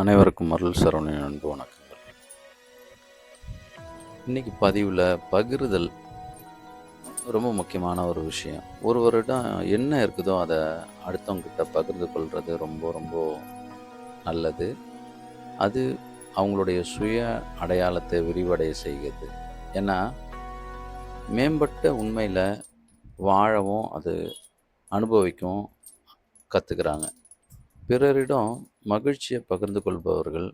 அனைவருக்கும் அருள் சரவணன் அன்பு வணக்கங்கள். இன்னைக்கு பதிவில் பகிர்தல் ரொம்ப முக்கியமான ஒரு விஷயம். ஒருவரிடம் என்ன இருக்குதோ அதை அடுத்தவங்ககிட்ட பகிர்ந்து கொள்வது ரொம்ப ரொம்ப நல்லது. அது அவங்களுடைய சுய அடையாளத்தை விரிவடைய செய்கிறது. ஏன்னா மேம்பட்ட உண்மையில் வாழவும் அது அனுபவிக்கவும் கற்றுக்கிறாங்க பிறரிடம் மகிழ்ச்சியை பகிர்ந்து கொள்பவர்கள்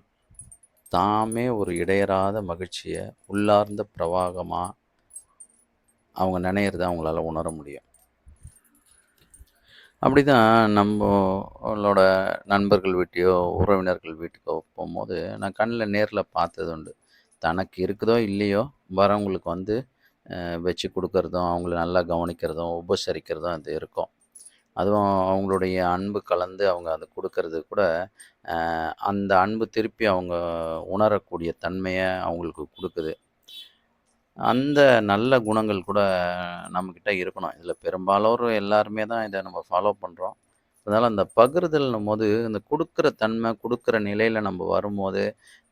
தாமே ஒரு இடையறாத மகிழ்ச்சியை உள்ளார்ந்த பிரவாகமாக அவங்க நினைகிறத அவங்களால உணர முடியும். அப்படி தான் நம்மளோட நண்பர்கள் வீட்டையோ உறவினர்கள் வீட்டுக்கோ போகும்போது நான் கண்ணில் நேரில் பார்த்தது உண்டு. தனக்கு இருக்குதோ இல்லையோ வரவங்களுக்கு வந்து வச்சு கொடுக்கறதும் அவங்கள நல்லா கவனிக்கிறதும் உபசரிக்கிறதும் அது இருக்கும். அதுவும் அவங்களுடைய அன்பு கலந்து அவங்க அதை கொடுக்கறது கூட அந்த அன்பு திருப்பி அவங்க உணரக்கூடிய தன்மையை அவங்களுக்கு கொடுக்குது. அந்த நல்ல குணங்கள் கூட நம்மக்கிட்ட இருக்கணும். இதில் பெரும்பாலோர் எல்லாருமே தான் இதை நம்ம ஃபாலோ பண்ணுறோம் அதனால் அந்த பகிர்தல்னும் போது இந்த கொடுக்குற தன்மை கொடுக்குற நிலையில் நம்ம வரும்போது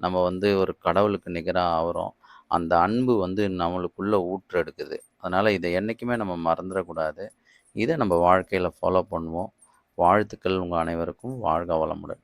நம்ம வந்து ஒரு கடவுளுக்கு நிகராக ஆகிறோம். அந்த அன்பு வந்து நம்மளுக்குள்ளே ஊற்றெடுக்குது. அதனால் இதை என்றைக்குமே நம்ம மறந்துடக்கூடாது. இதை நம்ம வாழ்க்கையில் ஃபாலோ பண்ணுவோம். வாழ்த்துக்கள் உங்கள் அனைவருக்கும். வாழ்க வளமுடன்.